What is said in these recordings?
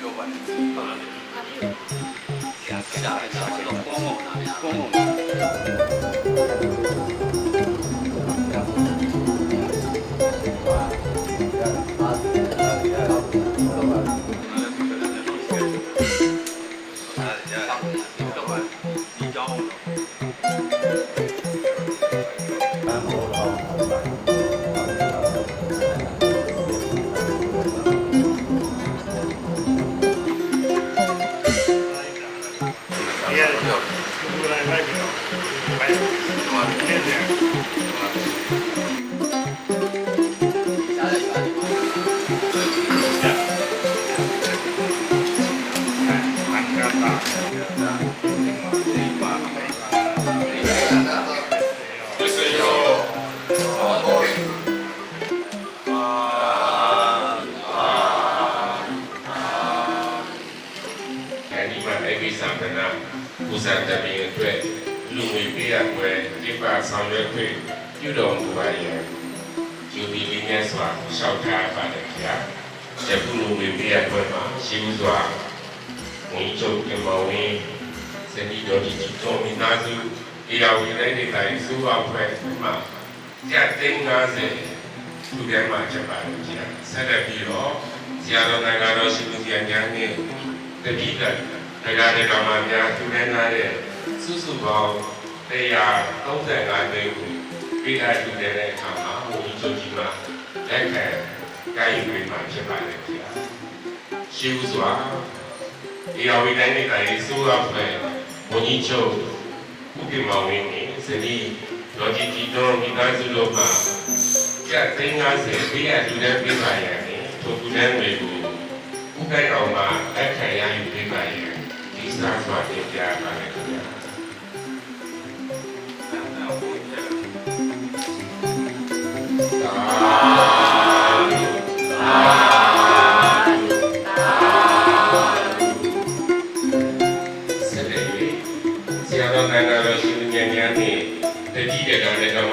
要はね。スーパーでね。安い。安い。ちょ。 ဘယ်မှာလဲလဲ စွာရှောက်ထားပါတယ်ခင်ဗျာယခုလူငွေပေးရွယ်မှာရှိဥစွာဝင်ချုပ်ကမောင်ဝင်းစနီတော်ဒီတော်မီနာစုဒီတော်ဝင်တဲ့နေတိုင်းစူပါဖွဲ့မှာကြက်သိန်း90လူတိုင်းမှာချက်ပါတယ်ခင်ဗျာဆက်လက်ပြီးတော့ဆရာတော်နိုင်ငံတော်ရှိသူပြန်ညာနဲ့တတိကတရားဒေသမှာများသူနေနာတဲ့စုစုပေါင်း135သိန်းကိုပြည်ထားယူတဲ့အခါမှာဘုန်းကြီးချုပ်ကြီးမှာ လက်ခံကိုင်းယူပေးမှဖြစ်ပါလေခင်ဗျာရှိဦးစွာဒီအဝိတိုင်းနဲ့တိုင်းစိုးရဖွဲ့ဘုန်းကြီးချုပ်ဥပ္ပမောင်ဝင်းနဲ့ဇနီးဒေါ်ကြီးကြီးတော်မိသားစုတို့မှာကျပ်350ပေးရတူတဲ့ပြပါရတယ်ထိုကူတဲ့တွေကိုဥပ္ပဒေအောင်မှာလက်ခံရယူပေးပါရဲ့ဒီစားစွာတင်ပြပါမယ်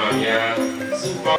ကံ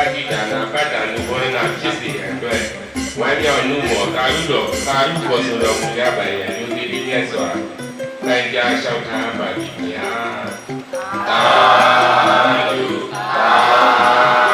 င်းပဋိဒါနာပတ္တနုဘောရဏဖြစ်စေရန်အတွက်ဝမ်းမြောက်မှုမောကာရုတော်ကာရုပေါ်ဆိုတော်မူရပါရဲ့ယုတိတိမြတ်စွာတိုင်ကြားလျှောက်ထားပါသည်ဗျာသာဓုသာဓုသာ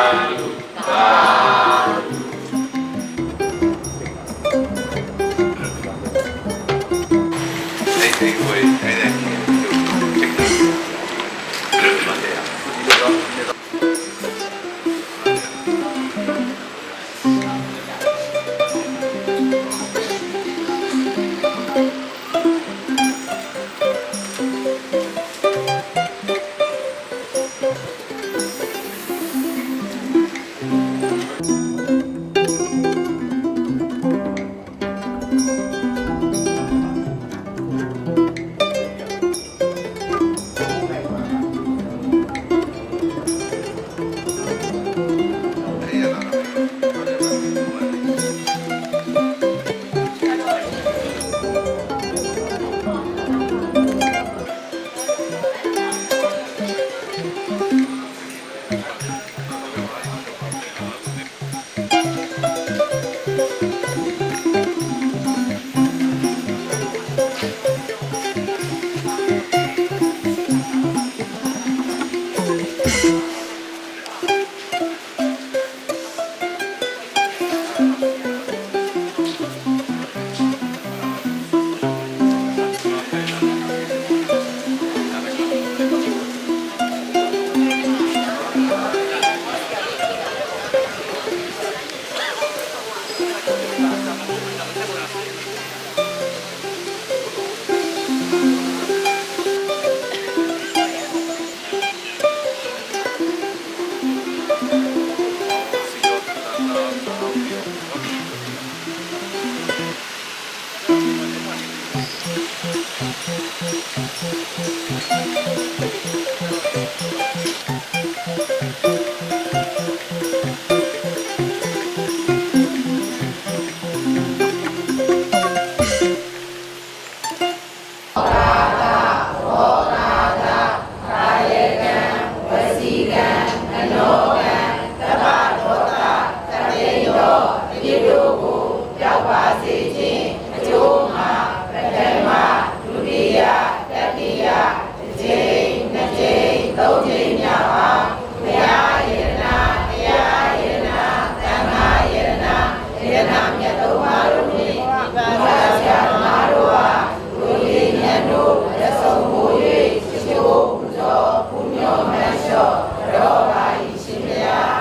ရောဂါဤရှင်ဘုရား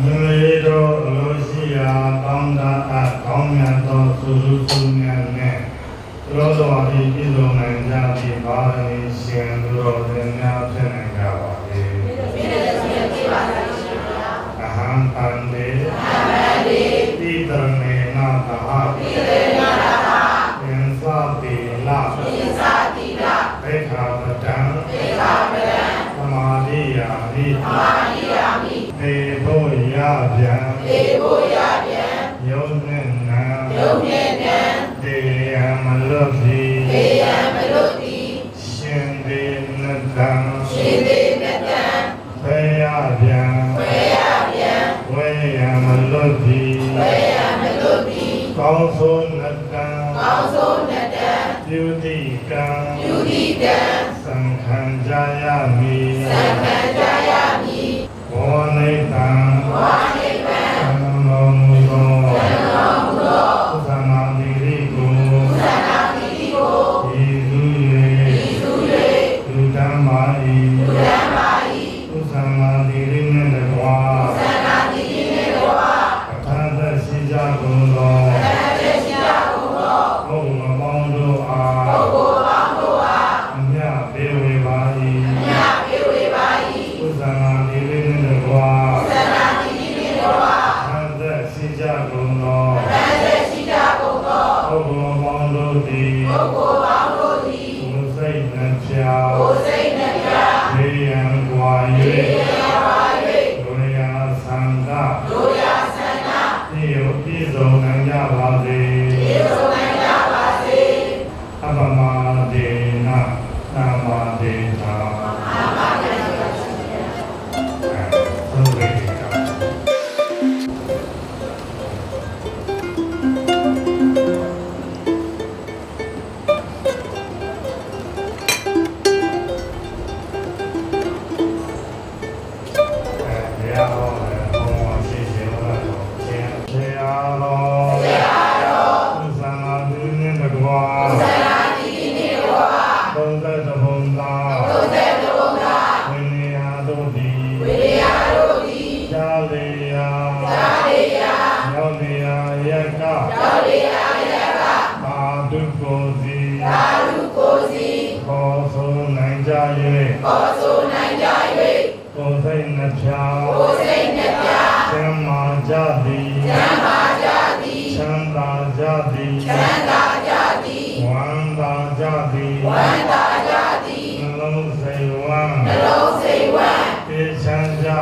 မူလေတော်အလိုရှိရာကောင်းတာအကောင်းမြတ်သောသုစုပုညံနဲ့သောတော်ဤပြည်စုံနိုင်ကြပြီးပါ၏ရှင်သူတော်သင်္ညာဖြစ် နဲ့နာဒုက္ခနဲ့တေယမလွတ်ပြီ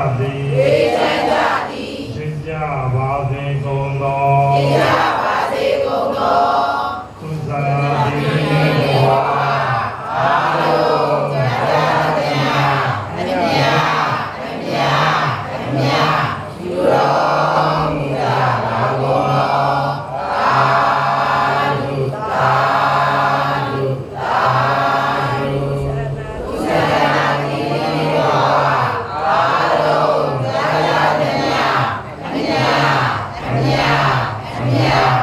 Amém. Amém.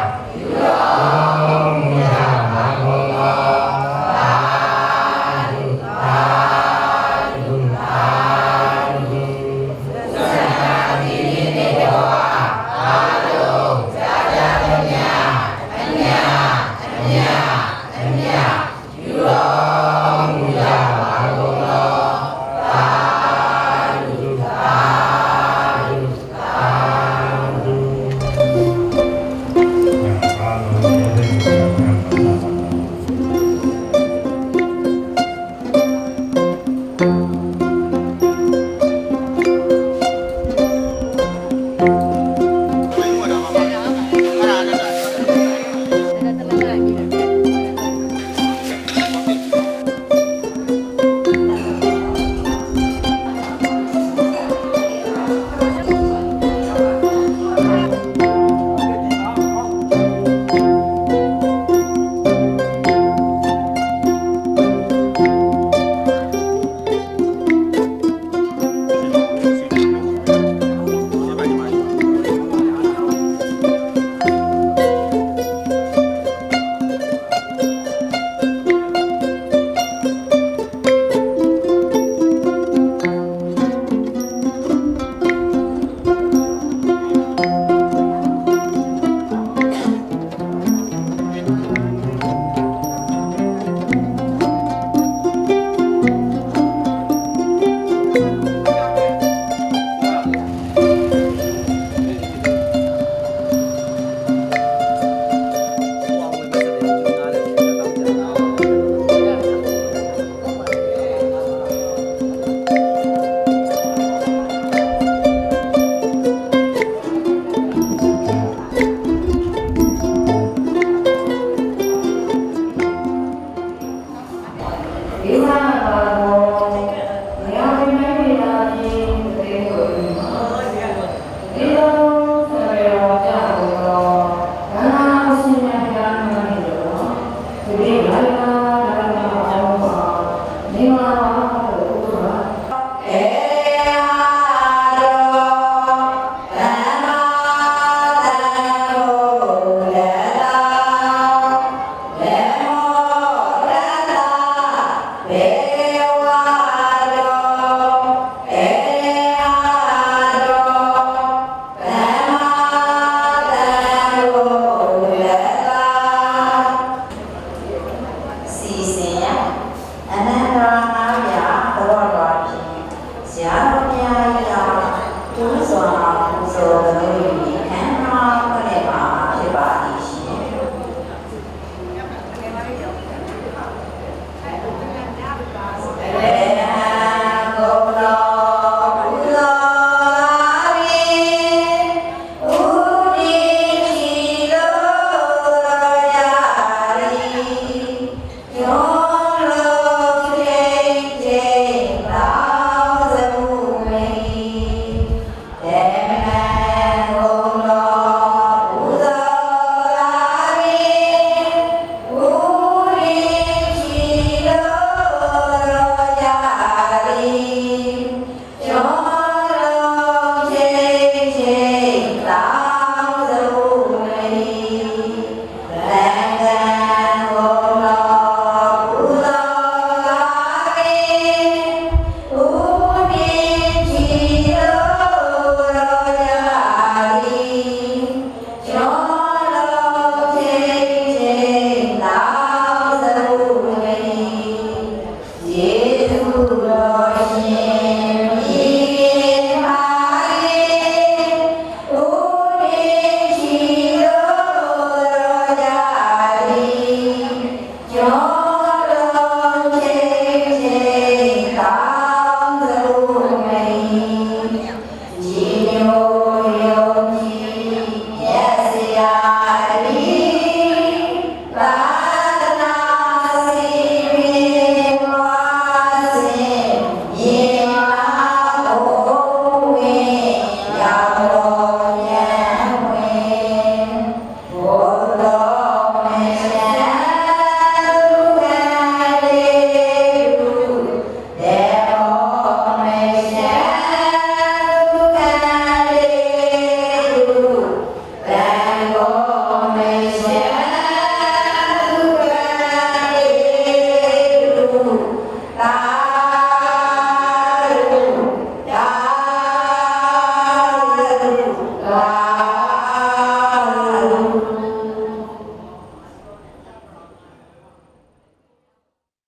감사합니다.